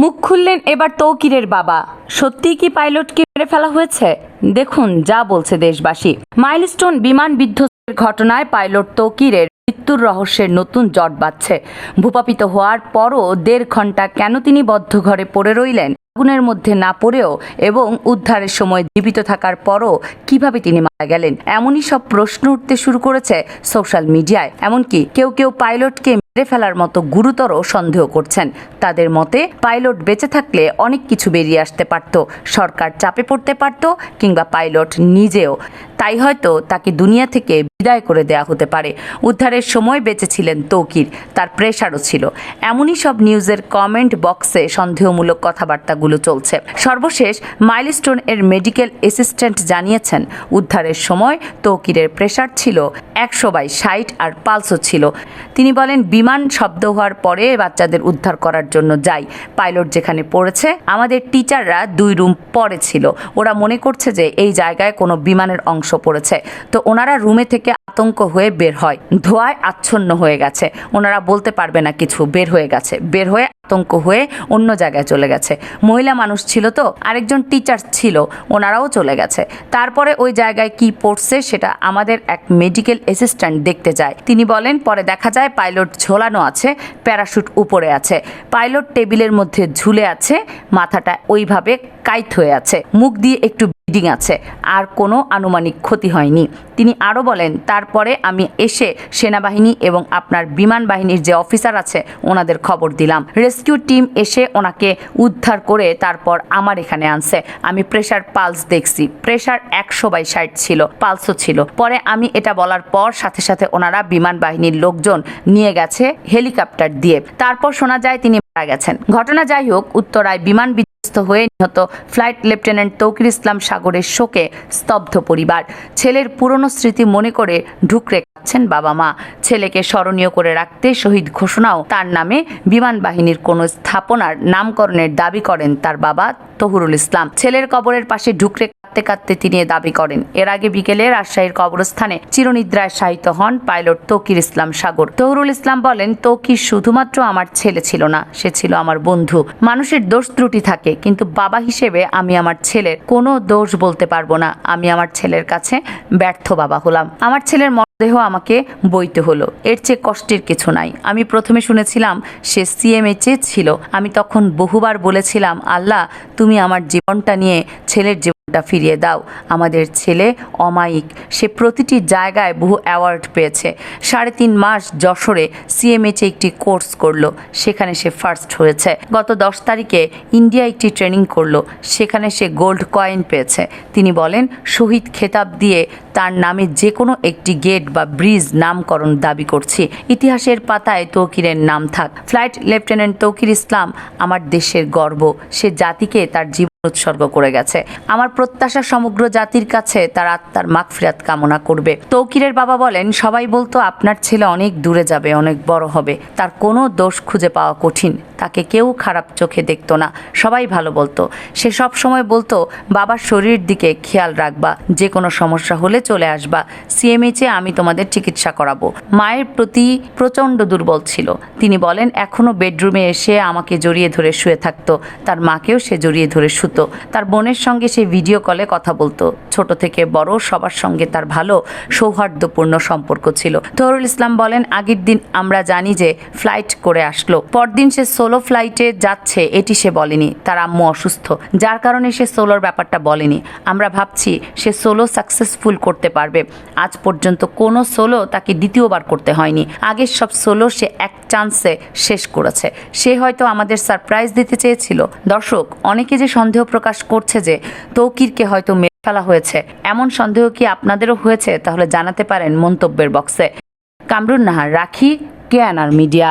মুখ খুললেন এবার তৌকিরের বাবা। সত্যি কি পাইলটকে মেরে ফেলা হয়েছে? দেখুন যা বলছে দেশবাসী। মাইলস্টোন বিমান বিধ্বস্তের ঘটনায় পাইলট তৌকিরের মৃত্যুর রহস্যের নতুন জট বাঁধছে। ভূপাপিত হওয়ার পরও দেড় ঘণ্টা কেন তিনি বদ্ধ ঘরে পড়ে রইলেন? আগুনের মধ্যে না পড়েও এবং উদ্ধারের সময় জীবিত থাকার পরও কীভাবে তিনি মারা গেলেন? এমনই সব প্রশ্ন উঠতে শুরু করেছে সোশ্যাল মিডিয়ায়। এমনকি কেউ কেউ পাইলটকে মেরে ফেলার মতো গুরুতর সন্দেহ করছেন। তাদের মতে, পাইলট বেঁচে থাকলে অনেক কিছু বেরিয়ে আসতে পারত। সরকার চাপে পড়তে পারত কিংবা পাইলট নিজেও। তাই হয়তো তাকে দুনিয়া থেকে বিদায় করে দেয়া হতে পারে। উদ্ধারের সময় বেঁচে ছিলেন তৌকির, তার প্রেশারও ছিল। এমনই সব নিউজের কমেন্ট বক্সে সন্দেহমূলক কথাবার্তাগুলো চলছে। সর্বশেষ মাইলস্টোন এর মেডিকেল অ্যাসিস্ট্যান্ট জানিয়েছেন, উদ্ধারের সময় তৌকিরের প্রেশার ছিল একশো বাই ষাট আর পালসও ছিল। তিনি বলেন, বিমান শব্দ হওয়ার পরে বাচ্চাদের উদ্ধার করার জন্য যাই। পাইলট যেখানে পড়েছে, আমাদের টিচাররা দুই রুম পরে ছিল। ওরা মনে করছে যে এই জায়গায় কোনো বিমানের অংশ পড়েছে। তো ওনারা রুমে থেকে আতঙ্ক হয়ে বের হয়, ধোঁয়ায় আচ্ছন্ন হয়ে গেছে। ওনারা বলতে পারবে না কিছু, বের হয়ে গেছে। বের হয়ে আতঙ্ক হয়ে অন্য জায়গায় চলে গেছে। মহিলা মানুষ ছিল তো, আরেকজন টিচার ছিল, ওনারাও চলে গেছে। তারপরে ওই জায়গায় কি পড়ছে সেটা আমাদের এক মেডিকেল অ্যাসিস্ট্যান্ট দেখতে যায়। তিনি বলেন, পরে দেখা যায় পাইলট ঝোলানো আছে প্যারাশুট উপরে আছে। পাইলট টেবিলের মধ্যে ঝুলে আছে, মাথাটা ওইভাবে কাইত হয়ে আছে। মুখ দিয়ে একটু ব্লিডিং আছে, আর কোনো আনুমানিক ক্ষতি হয়নি। তিনি আরও বলেন, তারপরে আমি এসে সেনাবাহিনী এবং আপনার বিমান বাহিনীর যে অফিসার আছে, ওনাদের খবর দিলাম। রেস্কিউ টিম এসে ওনাকে উদ্ধার করে তারপর আমার এখানে আনছে। আমি প্রেশার পালস দেখছি। প্রেশার একশো বাই ষাট ছিল, পালসও ছিল। পরে আমি এটা বলার পর সাথে সাথে ওনারা বিমান বাহিনীর লোকজন নিয়ে গেছে হেলিকপ্টার দিয়ে। তারপর শোনা যায় তিনি মারা গেছেন। ঘটনা যাই হোক, উত্তরায় বিমান বিধ্বস্ত হয়ে নিহত ফ্লাইট লেফটেন্যান্ট তৌকির ইসলাম সাগরের শোকে স্তব্ধ পরিবার। ছেলের পুরনো স্মৃতি মনে করে ঢুকরে কাঁদছেন বাবা মা। ছেলেকে স্মরণীয় করে রাখতে শহীদ ঘোষণাও তার নামে বিমান বাহিনীর কোনো স্থাপনার নামকরণের দাবি করেন তার বাবা তহুরুল ইসলাম। ছেলের কবরের পাশে ঢুকরে কাঁদতে কাঁদতে তিনি দাবি করেন। এর আগে বিকেলে রাজশাহীর কবরস্থানে চিরনিদ্রায় শায়িত হন পাইলট তৌকির ইসলাম সাগর। তহুরুল ইসলাম বলেন, তৌকির শুধুমাত্র আমার ছেলে ছিল না, সে ছিল আমার বন্ধু। মানুষের দোষ ত্রুটি থাকে, কিন্তু বাবা হিসেবে আমি আমার ছেলের কোনো দোষ বলতে পারব না। আমি আমার ছেলের কাছে ব্যর্থ বাবা হলাম। আমার ছেলের দেহ আমাকে বইতে হলো। এর চেয়ে কষ্টের কিছু নাই। আমি প্রথমে শুনেছিলাম সে সিএমএচে ছিল। আমি তখন বহুবার বলেছিলাম, আল্লাহ, তুমি আমার জীবনটা নিয়ে ছেলের জীবনটা ফিরিয়ে দাও। আমাদের ছেলে অমায়িক। সে প্রতিটি জায়গায় বহু অ্যাওয়ার্ড পেয়েছে। সাড়ে তিন মাস যশোরে সিএমএচে একটি কোর্স করল। সেখানে সে ফার্স্ট হয়েছে। গত দশ তারিখে ইন্ডিয়া একটি ট্রেনিং করল। সেখানে সে গোল্ড কয়েন পেয়েছে। তিনি বলেন, শহীদ খেতাব দিয়ে তার নামে যে কোনো একটি গেট বা ব্রিজ নামকরণ দাবি করছি। ইতিহাসের পাতায় তৌকিরের নাম থাক। ফ্লাইট লেফটেন্যান্ট তৌকির ইসলাম আমার দেশের গর্ব। সে জাতিকে তার জীবন উৎসর্গ করে গেছে। আমার প্রত্যাশা সমগ্র জাতির কাছে তার আত্মার মাগফিরাত কামনা করবে। তৌকিরের বাবা বলেন, সবাই বলতো আপনার ছেলে অনেক দূরে যাবে, অনেক বড় হবে। তার কোনো দোষ খুঁজে পাওয়া কঠিন। তাকে কেউ খারাপ চোখে দেখতো না। সবাই ভালো বলতো। সে সব সময় বলতো, বাবার শরীরের দিকে খেয়াল রাখবা। যে কোনো সমস্যা হলে চলে আসবা। সিএমএইচে আমি তোমাদের চিকিৎসা করাবো। মায়ের প্রতি প্রচণ্ড দুর্বল ছিল। তিনি বলেন এখনও বেডরুমে এসে আমাকে জড়িয়ে ধরে শুয়ে থাকতো। তার মাকেও সে জড়িয়ে ধরে শুতো। তার বোনের সঙ্গে সে ভিডিও কলে কথা বলতো। ছোট থেকে বড় সবার সঙ্গে তার ভালো, সৌহার্দ্যপূর্ণ সম্পর্ক ছিল। তহরুল ইসলাম বলেন, আগের দিন আমরা জানি যে ফ্লাইট করে আসলো। পরদিন সে সোলো ফ্লাইটে যাচ্ছে এটি সে বলেনি। তার আম্মু অসুস্থ। যার কারণে সে সোলোর ব্যাপারটা বলেনি। আমরা ভাবছি সে সোলো সাকসেসফুল করতে পারবে। আজ পর্যন্ত কোনো সোলো তাকে দ্বিতীয়বার করতে হয়নি। আগের সব সোলো সে এক চান্সে শেষ করেছে। সে হয়তো আমাদের সারপ্রাইজ দিতে চেয়েছিল। দর্শক, অনেকে যে সন্দেহ প্রকাশ করছে যে তৌকিরকে হয়তো মেরে ফেলা হয়েছে, এমন সন্দেহ কি আপনাদেরও হয়েছে? তাহলে জানাতে পারেন মন্তব্যের বক্সে কামরুন নাহার, রাখি কেয়ানার মিডিয়া।